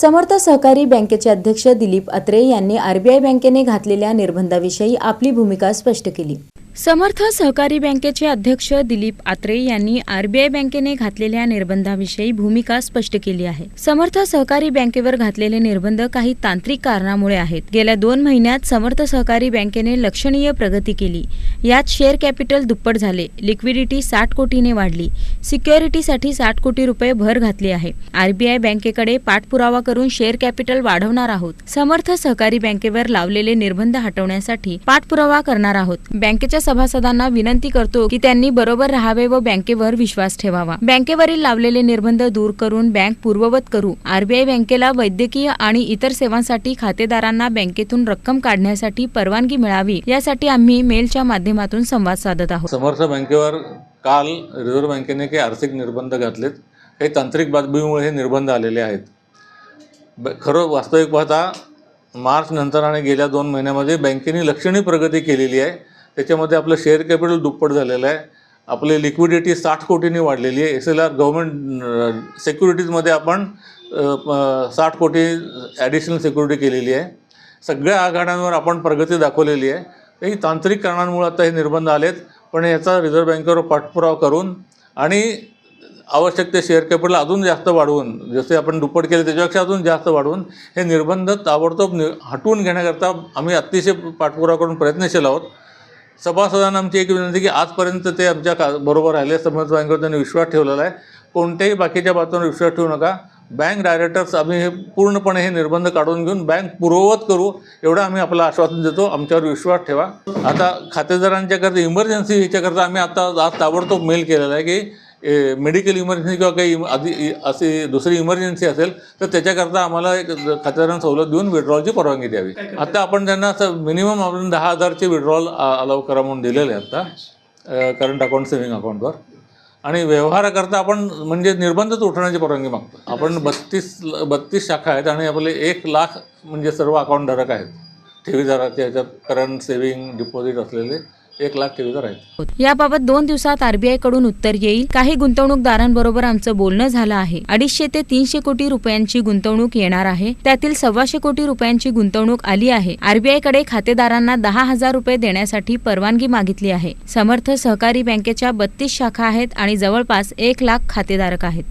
समर्थ सहकारी बँकेचे अध्यक्ष दिलीप अत्रे यांनी आरबीआय बँकेने घातलेल्या निर्बंधाविषयी आपली भूमिका स्पष्ट केली. समर्थ सहकारी बँकेचे अध्यक्ष दिलीप आत्रे यांनी आरबीआय बँकेने घातलेल्या निर्बंधाविषयी भूमिका स्पष्ट केली आहे. समर्थ सहकारी बँकेवर घातलेले निर्बंध काही तांत्रिक कारणामुळे आहेत. गेल्या दोन महिन्यात समर्थ सहकारी बँकेने लक्षणीय प्रगती केली. यात शेअर कॅपिटल दुप्पट झाले. लिक्विडिटी साठ कोटीने वाढली. सिक्युरिटीसाठी साठ कोटी रुपये भर घातली आहे. आरबीआय बँकेकडे पाठपुरावा करून शेअर कॅपिटल वाढवणार आहोत. समर्थ सहकारी बँकेवर लावलेले निर्बंध हटवण्यासाठी पाठपुरावा करणार आहोत. बँकेच्या सभासदांना विनंती करतो की त्यांनी बरोबर राहावे व बँकेवर विश्वास ठेवावा. बँकेवरील लावलेले निर्बंध दूर करून बँक पूर्ववत करू. आरबीआय बँकेला वैद्यकीय आणि इतर सेवांसाठी खातेदारांना बँकेतून रक्कम काढण्यासाठी परवानगी मिळावी यासाठी आम्ही मेलच्या माध्यमातून संवाद साधत आहोत. समर्थ बँकेवर काल रिझर्व्ह बँकेने काही आर्थिक निर्बंध घातलेत. काही तांत्रिक बातमीमुळे हे निर्बंध आलेले आहेत. ब खरं वास्तविक पाहता मार्च नंतर आणि गेल्या दोन महिन्यामध्ये बँकेने लक्षणीय प्रगती केलेली आहे. त्याच्यामध्ये आपलं शेअर कॅपिटल दुप्पट झालेलं आहे. आपली लिक्विडिटी साठ कोटींनी वाढलेली आहे. एस एल आर गव्हर्मेंट सेक्युरिटीजमध्ये आपण साठ कोटी ॲडिशनल सिक्युरिटी केलेली आहे. सगळ्या आघाड्यांवर आपण प्रगती दाखवलेली आहे. काही तांत्रिक कारणांमुळे आता हे निर्बंध आलेत. पण याचा रिझर्व्ह बँकेवर पाठपुरावा करून आणि आवश्यक ते शेअर कॅपिटल अजून जास्त वाढवून जसे आपण दुप्पट केले त्याच्यापेक्षा अजून जास्त वाढवून हे निर्बंध ताबडतोब नि हटवून घेण्याकरता आम्ही अतिशय पाठपुरावा करून प्रयत्नशील आहोत. सभासदांना आमची एक विनंती की आजपर्यंत ते आमच्या का बरोबर राहिले समर्थ बँकेवर त्यांनी विश्वास ठेवलेला आहे. कोणत्याही बाकीच्या बातम्यांवर विश्वास ठेवू नका. बँक डायरेक्टर्स आम्ही हे पूर्णपणे हे निर्बंध काढून घेऊन बँक पूर्ववत करू एवढं आम्ही आपलं आश्वासन देतो. आमच्यावर विश्वास ठेवा. आता खातेदारांच्याकरता इमर्जन्सी ह्याच्याकरता आम्ही आता आज ताबडतोब मेल केलेला आहे की मेडिकल इमर्जन्सी किंवा काही आधी अशी दुसरी इमर्जन्सी असेल तर त्याच्याकरता आम्हाला एक खातेदारांना सवलत देऊन विड्रॉलची परवानगी द्यावी. आता आपण त्यांना असं मिनिमम आपण दहा हजारचे विड्रॉल अलाव करा म्हणून दिलेले आहे आता करंट अकाउंट सेव्हिंग अकाउंटवर आणि व्यवहाराकरता आपण म्हणजे निर्बंधच उठवण्याची परवानगी मागतो. आपण बत्तीस बत्तीस शाखा आहेत आणि आपले एक लाख म्हणजे सर्व अकाउंटधारक आहेत. ठेवीदाराच्या ह्याच्यात करंट सेव्हिंग डिपॉझिट असलेले एक लाख ठेवीदार आहेत. याबाबत दोन दिवसात आरबीआयकडून उत्तर येईल. काही गुंतवणूकदारांबरोबर आमचं बोलणं झालं आहे. अडीचशे ते तीनशे कोटी रुपयांची गुंतवणूक येणार आहे. त्यातील सव्वाशे कोटी रुपयांची गुंतवणूक आली आहे. आरबीआयकडे खातेदारांना दहा हजार रुपये देण्यासाठी परवानगी मागितली आहे. समर्थ सहकारी बँकेच्या बत्तीस शाखा आहेत आणि जवळपास एक लाख खातेधारक आहेत.